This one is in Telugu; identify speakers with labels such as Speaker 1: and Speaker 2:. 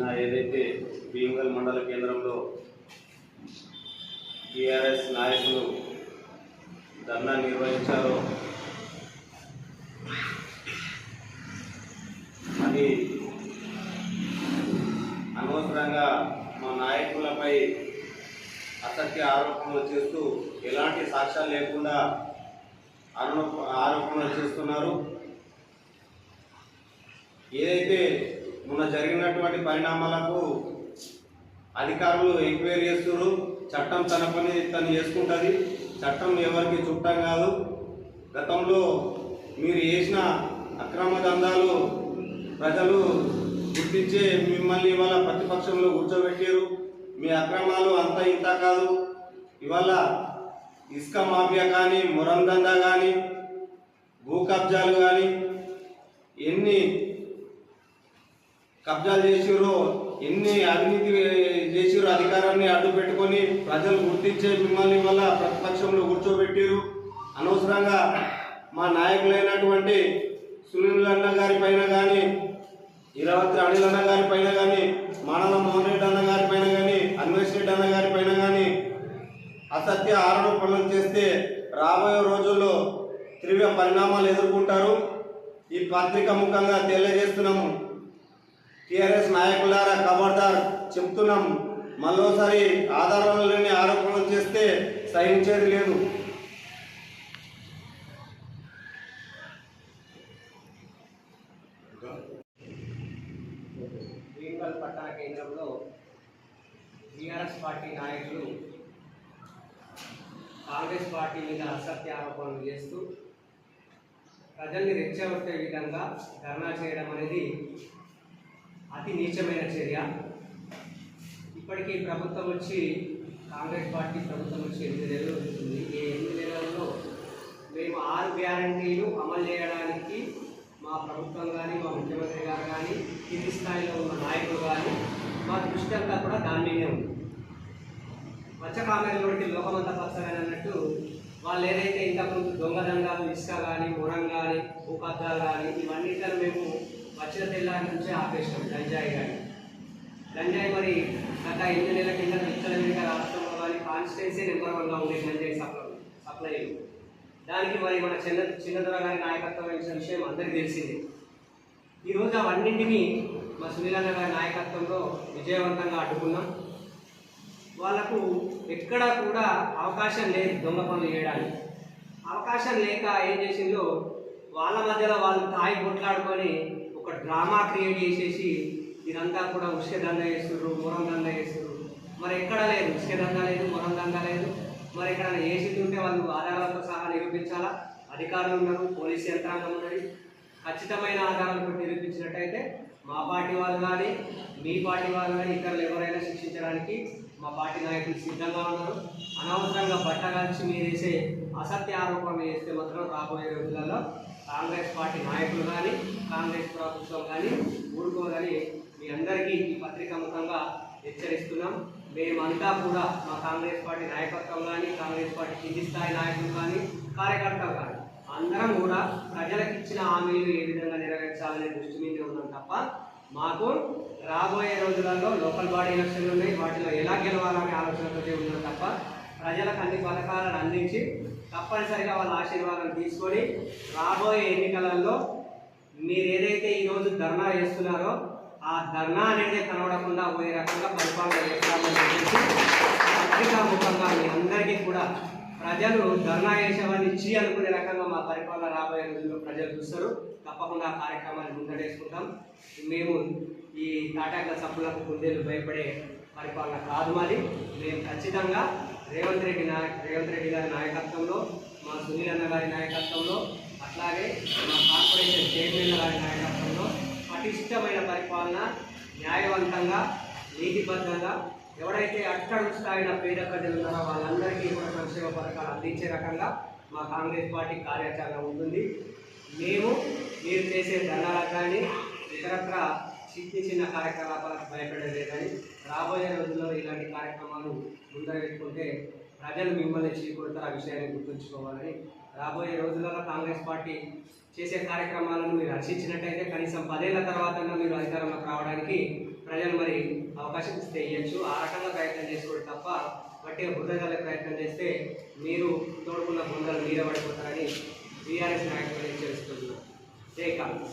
Speaker 1: నిన్న ఏదైతే భీమగల్ మండల కేంద్రంలో టీఆర్ఎస్ నాయకులు ధర్నా నిర్వహించారో అది అనవసరంగా మా నాయకులపై అసత్య ఆరోపణలు చేస్తూ ఎలాంటి సాక్ష్యాలు లేకుండా ఆరోపణలు చేస్తున్నారు. ఏదైతే మొన్న జరిగినటువంటి పరిణామాలకు అధికారులు ఎంక్వైరీ చేస్తున్నారు చట్టం తన పని తను చేసుకుంటుంది. చట్టం ఎవరికి చుట్టం కాదు. గతంలో మీరు చేసిన అక్రమ దందాలు ప్రజలు గుర్తించే మిమ్మల్ని ఇవాళ ప్రతిపక్షంలో కూర్చోబెట్టారు మీ అక్రమాలు అంత ఇంత కాదు. ఇవాళ ఇసుక మాఫియా కానీ మురం దందా కానీ భూ కబ్జాలు కానీ ఎన్ని కబ్జాలు చేసిరో ఎన్ని అవినీతి చేసిరో అధికారాన్ని అడ్డు పెట్టుకొని ప్రజలు గుర్తించే మిమ్మల్ని వల్ల ప్రతిపక్షంలో కూర్చోబెట్టిరు అనవసరంగా మా నాయకులైనటువంటి సునీల్ అన్న గారి పైన కానీ ఇరవత్రి అనిల్ అన్న గారి పైన కానీ మానవ మోహన్ రెడ్డి అన్న గారి పైన కానీ అన్వేష్ రెడ్డి అన్న గారి పైన కానీ అసత్య ఆరోపణలు చేస్తే రాబోయే రోజుల్లో తీవ్ర పరిణామాలు ఎదుర్కొంటారు. ఈ పత్రిక ముఖంగా తెలియజేస్తున్నాము. టిఆర్ఎస్ నాయకులారా ఖబర్దార్ చెప్తున్నాం. మరోసారి ఆధారాలు లేని ఆరోపణలు చేస్తే సహించేది లేదు.
Speaker 2: భీమగల్ పట్టణ కేంద్రంలో టీఆర్ఎస్ పార్టీ నాయకులు కాంగ్రెస్ పార్టీ మీద అసత్య ఆరోపణలు చేస్తూ ప్రజల్ని రెచ్చగొట్టే విధంగా ధర్నా చేయడం అనేది అతి నీచమైన చర్య. ఇప్పటికీ ప్రభుత్వం వచ్చి కాంగ్రెస్ పార్టీ ప్రభుత్వం వచ్చి ఎనిమిది నెలలు ఉంటుంది. ఈ ఎనిమిది నెలల్లో మేము ఆరు గ్యారంటీలు అమలు చేయడానికి మా ప్రభుత్వం కానీ మా ముఖ్యమంత్రి గారు కానీ కింది స్థాయిలో ఉన్న నాయకులు కానీ మా దృష్టి అంతా కూడా దాని మీదే ఉంది మత్స్యకామెలోకి లోకమంతా పచ్చగానే అన్నట్టు వాళ్ళు ఏదైతే ఇంతకుముందు దొంగదంగాలు ఇసుక కానీ మురం కానీ భూపద్దాలు కానీ ఇవన్నిటిని మేము వచ్చిన తెల్లారి నుంచే ఆపేసినాం గంజాయి కానీ. గంజాయి మరి గత ఎనిమిది నెలల కింద విచ్చలవిడిగా రాష్ట్రంలో కానీ కాన్స్టిట్యున్సీ నెంబర్ వన్గా ఉండే గంజాయి సప్లై సప్లై దానికి మరి మన చిన్న చిన్నదొర గారి నాయకత్వం వహించిన విషయం అందరికీ తెలిసింది. ఈరోజు అవన్నింటినీ మా సునీలన్న గారి నాయకత్వంలో విజయవంతంగా అడ్డుకున్నాం. వాళ్ళకు ఎక్కడా కూడా అవకాశం లేదు దొంగ పనులు చేయడానికి. అవకాశం లేక ఏం చేసిందో వాళ్ళ మధ్యలో వాళ్ళు తాయి కొట్లాడుకొని ఒక డ్రామా క్రియేట్ చేసేసి ఇదంతా కూడా ఉష్క దంద చేస్తుర్రు మురం దంద చేస్తుర్రు. మరి ఎక్కడ లేదు ఉష్క లేదు మురం లేదు. మరి ఎక్కడైనా ఏసీలు ఉంటే వాళ్ళు ఆధారాలతో సహా నిరూపించాలా? అధికారులు ఉన్నారు పోలీస్ యంత్రాంగం ఉన్నది. ఖచ్చితమైన ఆధారాలతో నిరూపించినట్టయితే మా పార్టీ వాళ్ళు కానీ మీ పార్టీ వాళ్ళు కానీ ఇతరులు ఎవరైనా శిక్షించడానికి మా పార్టీ నాయకులు సిద్ధంగా ఉన్నారు. అనవసరంగా బట్టగాల్చి మీరు వేసే అసత్య ఆరోపణలు చేస్తే మాత్రం రాబోయే రోజులలో కాంగ్రెస్ పార్టీ నాయకులు కానీ కాంగ్రెస్ ప్రభుత్వం కానీ ఊరుకోదని మీ అందరికీ ఈ పత్రిక ముఖంగా హెచ్చరిస్తున్నాం. మేమంతా కూడా మా కాంగ్రెస్ పార్టీ నాయకత్వం కానీ కాంగ్రెస్ పార్టీ కింది స్థాయి నాయకులు కానీ కార్యకర్తలు కానీ అందరం కూడా ప్రజలకు ఇచ్చిన హామీలు ఏ విధంగా నెరవేర్చాలనే దృష్టి మీదే ఉన్నాం తప్ప మాకు రాబోయే రోజులలో లోకల్ బాడీ ఎలక్షన్లు ఉన్నాయి వాటిలో ఎలా గెలవాలనే ఆలోచనతో ఉన్నాం తప్ప ప్రజలకు అన్ని పథకాలను అందించి తప్పనిసరిగా వాళ్ళ ఆశీర్వాదం తీసుకొని రాబోయే ఎన్నికలలో మీరు ఏదైతే ఈరోజు ధర్నా చేస్తున్నారో ఆ ధర్నా అనేది కనబడకుండా పోయే రకంగా పరిపాలన చేస్తామని చెప్పేసి పత్రికా ముఖంగా మీ అందరికీ కూడా ప్రజలు ధర్నా చేసేవాడిని ఇచ్చి అనుకునే రకంగా మా పరిపాలన రాబోయే రోజుల్లో ప్రజలు చూస్తారు. తప్పకుండా ఆ కార్యక్రమాన్ని ముందడేసుకుంటాం మేము ఈ తాటాక సభ్యులకు కుందేలు భయపడే పరిపాలన కాదు మరి మేము ఖచ్చితంగా రేవంత్ రెడ్డి నాయక్ రేవంత్ రెడ్డి గారి నాయకత్వంలో మా సునీల్ అన్న గారి నాయకత్వంలో అట్లాగే మా కార్పొరేషన్ చైర్మన్ గారి నాయకత్వంలో పటిష్టమైన పరిపాలన న్యాయవంతంగా నీతిబద్ధంగా ఎవరైతే అట్టడుగు స్థాయిన పేద ప్రజలు ఉన్నారో వాళ్ళందరికీ కూడా సంక్షేమ పథకాలు అందించే రకంగా మా కాంగ్రెస్ పార్టీ కార్యాచరణ ఉంటుంది. మేము మీరు చేసే ధనాలకు కానీ ఇతరత్ర చిన్న చిన్న కార్యకలాపాలకు భయపడలే కానీ రాబోయే రోజుల్లో ఇలాంటి కార్యక్రమాలు ముందరెట్టుకుంటే ప్రజలు మిమ్మల్ని చీకొడతారు ఆ విషయాన్ని గుర్తుంచుకోవాలని. రాబోయే రోజులలో కాంగ్రెస్ పార్టీ చేసే కార్యక్రమాలను మీరు రక్షించినట్టయితే కనీసం పదేళ్ళ తర్వాత మీరు అధికారంలోకి రావడానికి ప్రజలు మరి అవకాశం ఇస్తే ఇవ్వచ్చు ఆ రకంగా ప్రయత్నం చేసుకోవడం తప్ప బట్టి బుద్ధగల ప్రయత్నం చేస్తే మీరు తోడుకున్న బృందాలు మీరే పడిపోతారని బీఆర్ఎస్ నాయకులు హెచ్చరిస్తున్నారు. జై
Speaker 3: జై కాంగ్రెస్